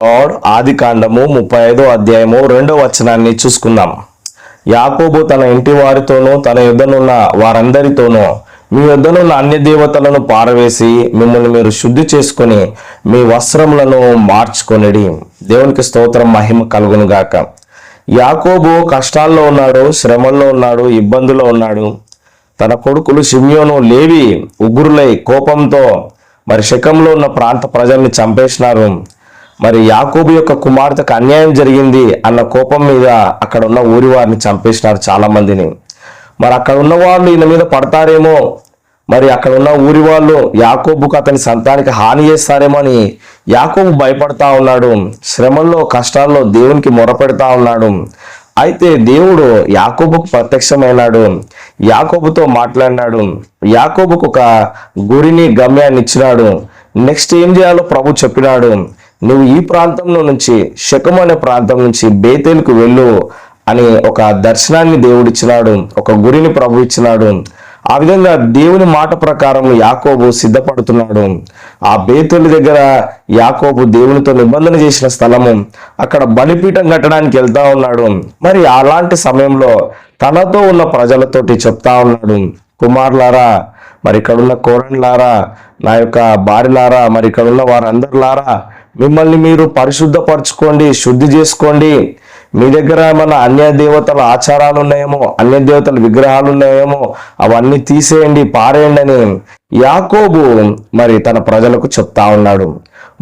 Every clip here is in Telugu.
గాడ్ ఆది కాండము ముప్పై ఐదో అధ్యాయము రెండో వచనాన్ని చూసుకుందాం. యాకోబు తన ఇంటి వారితోనూ తన యుద్ధనున్న వారందరితోనూ మీ యుద్ధనున్న అన్య దేవతలను పారవేసి మిమ్మల్ని మీరు శుద్ధి చేసుకొని మీ వస్త్రములను మార్చుకొనిడి. దేవునికి స్తోత్రం మహిమ కలుగును గాక. యాకోబు కష్టాల్లో ఉన్నాడు శ్రమల్లో ఉన్నాడు ఇబ్బందుల్లో ఉన్నాడు. తన కొడుకులు షిమ్యోను లేవి ఉగ్రులై కోపంతో మరి శకంలో ఉన్న ప్రాంత ప్రజల్ని చంపేసినారు. మరి యాకోబు యొక్క కుమార్తెకు అన్యాయం జరిగింది అన్న కోపం మీద అక్కడ ఉన్న ఊరి వారిని చంపేసినారు చాలా మందిని మరి అక్కడ ఉన్న వాళ్ళు ఈయన మీద పడతారేమో? మరి అక్కడ ఉన్న ఊరి వాళ్ళు యాకోబుకు అతని సంతానికి హాని చేస్తారేమో అని యాకోబు భయపడతా ఉన్నాడు. శ్రమల్లో కష్టాల్లో దేవునికి మొరపెడతా ఉన్నాడు. అయితే దేవుడు యాకోబుకు ప్రత్యక్షమైనాడు. యాకోబుతో మాట్లాడినాడు. యాకోబుకు ఒక గురిని గమ్యాన్ని ఇచ్చినాడు. నెక్స్ట్ ఏం చేయాలో ప్రభు చెప్పినాడు. నువ్వు ఈ ప్రాంతంలో నుంచి శకం అనే ప్రాంతం నుంచి బేతేలుకు వెళ్ళు అని ఒక దర్శనాన్ని దేవుడిచ్చినాడు ఒక గురిని ప్రభు ఇచ్చినాడు. ఆ విధంగా దేవుని మాట ప్రకారం యాకోబు సిద్ధపడుతున్నాడు. ఆ బేతుల దగ్గర యాకోబు దేవునితో నిబంధన చేసిన స్థలము అక్కడ బలిపీఠం కట్టడానికి వెళ్తా ఉన్నాడు. మరి అలాంటి సమయంలో తనతో ఉన్న ప్రజలతోటి చెప్తా ఉన్నాడు. కుమారులారా మరి ఇక్కడున్న ఉన్న నా యొక్క భార్యలారా మరి ఇక్కడున్న వారందరిలారా మిమ్మల్ని మీరు పరిశుద్ధపరచుకోండి శుద్ధి చేసుకోండి. మీ దగ్గర ఏమన్నా అన్య దేవతల ఆచారాలు ఉన్నాయేమో అన్య దేవతల విగ్రహాలు ఉన్నాయేమో అవన్నీ తీసేయండి పారేయండి అని యాకోబు మరి తన ప్రజలకు చెప్తా ఉన్నాడు.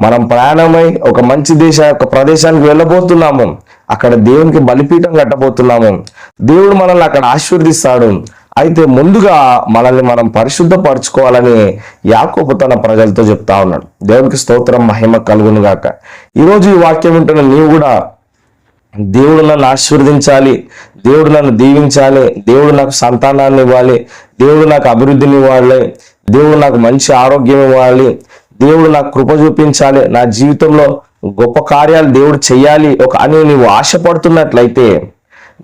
మనం ప్రయాణమై ఒక మంచి దేశ ఒక ప్రదేశానికి వెళ్ళబోతున్నాము. అక్కడ దేవునికి బలిపీఠం కట్టబోతున్నాము. దేవుడు మనల్ని అక్కడ ఆశీర్వదిస్తాడు. అయితే ముందుగా మనల్ని మనం పరిశుద్ధపరచుకోవాలని యాకోబు తన ప్రజలతో చెప్తా ఉన్నాడు. దేవునికి స్తోత్రం మహిమ కలుగును గాక. ఈరోజు ఈ వాక్యం వింటున్న నీవు కూడా దేవుడు నన్ను ఆశీర్వదించాలి దేవుడు నన్ను దీవించాలి దేవుడు నాకు సంతానాన్ని ఇవ్వాలి దేవుడు నాకు అభివృద్ధిని ఇవ్వాలి దేవుడు నాకు మంచి ఆరోగ్యం ఇవ్వాలి దేవుడు నాకు కృప చూపించాలి నా జీవితంలో గొప్ప కార్యాలు దేవుడు చేయాలి ఒక అని నీవు ఆశపడుతున్నట్లయితే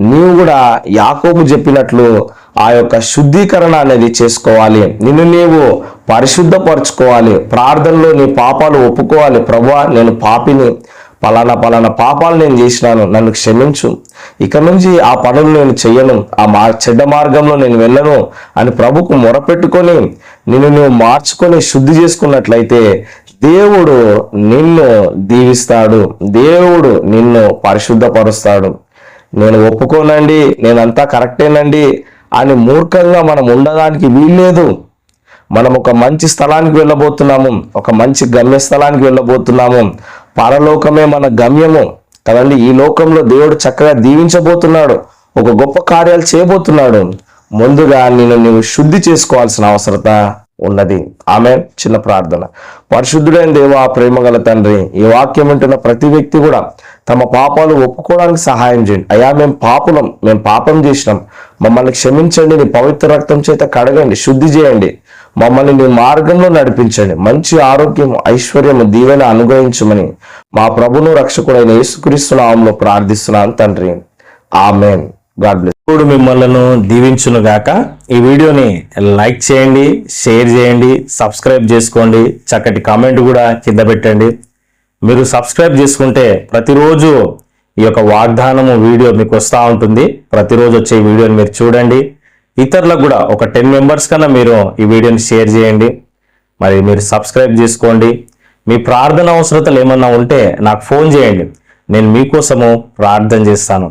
నీవు కూడా యాకోబు చెప్పినట్లు ఆ యొక్క శుద్ధీకరణ అనేది చేసుకోవాలి. నిన్ను నీవు పరిశుద్ధపరచుకోవాలి. ప్రార్థనలో నీ పాపాలు ఒప్పుకోవాలి. ప్రభా నేను పాపిని పలానా పలానా పాపాలు నేను చేసినాను. నన్ను క్షమించు. ఇక నుంచి ఆ పనులు నేను చెయ్యను. ఆ మా చెడ్డ మార్గంలో నేను వెళ్ళను అని ప్రభుకు మొరపెట్టుకొని నిన్ను నువ్వు మార్చుకొని శుద్ధి చేసుకున్నట్లయితే దేవుడు నిన్ను దీవిస్తాడు. దేవుడు నిన్ను పరిశుద్ధపరుస్తాడు. నేను ఒప్పుకోనండి నేనంతా కరెక్టేనండి అని మూర్ఖంగా మనం ఉండడానికి వీల్లేదు. మనం ఒక మంచి స్థలానికి వెళ్ళబోతున్నాము ఒక మంచి గమ్య స్థలానికి వెళ్ళబోతున్నాము. పరలోకమే మన గమ్యము కదండి. ఈ లోకంలో దేవుడు చక్కగా దీవించబోతున్నాడు ఒక గొప్ప కార్యాలు చేయబోతున్నాడు. ముందుగా నేను నువ్వు శుద్ధి చేసుకోవాల్సిన అవసరత ఉన్నది. ఆమె చిన్న ప్రార్థన. పరిశుద్ధుడైన దేవా ప్రేమగల తండ్రి ఈ వాక్యం వింటున్న ప్రతి వ్యక్తి కూడా తమ పాపాలు ఒప్పుకోవడానికి సహాయం చేయండి. అయ్యా మేము పాపులం మేము పాపం చేసినాం. మమ్మల్ని క్షమించండి నీ పవిత్ర రక్తం చేత కడగండి శుద్ధి చేయండి. మమ్మల్ని నీ మార్గంలో నడిపించండి. మంచి ఆరోగ్యం ఐశ్వర్యము దీవెన అనుగ్రహించమని మా ప్రభును రక్షకుడైన యేసుక్రీస్తు నామంలో ప్రార్థిస్తున్నాను తండ్రి. ఆమెన్. గాడ్ బ్లెస్ ఇప్పుడు మిమ్మల్ని దీవించునుగాక. ఈ వీడియోని లైక్ చేయండి షేర్ చేయండి సబ్స్క్రైబ్ చేసుకోండి చక్కటి కామెంట్ కూడా కింద పెట్టండి. మీరు సబ్స్క్రైబ్ చేసుకుంటే ప్రతిరోజు ఈ యొక్క వాగ్దానము వీడియో మీకు వస్తూ ఉంటుంది. ప్రతిరోజు వచ్చే ఈ వీడియోని మీరు చూడండి. ఇతరులకు కూడా ఒక టెన్ మెంబర్స్ కన్నా మీరు ఈ వీడియోని షేర్ చేయండి. మరి మీరు సబ్స్క్రైబ్ చేసుకోండి. మీ ప్రార్థన అవసరతలు ఏమన్నా ఉంటే నాకు ఫోన్ చేయండి. నేను మీకోసము ప్రార్థన చేస్తాను.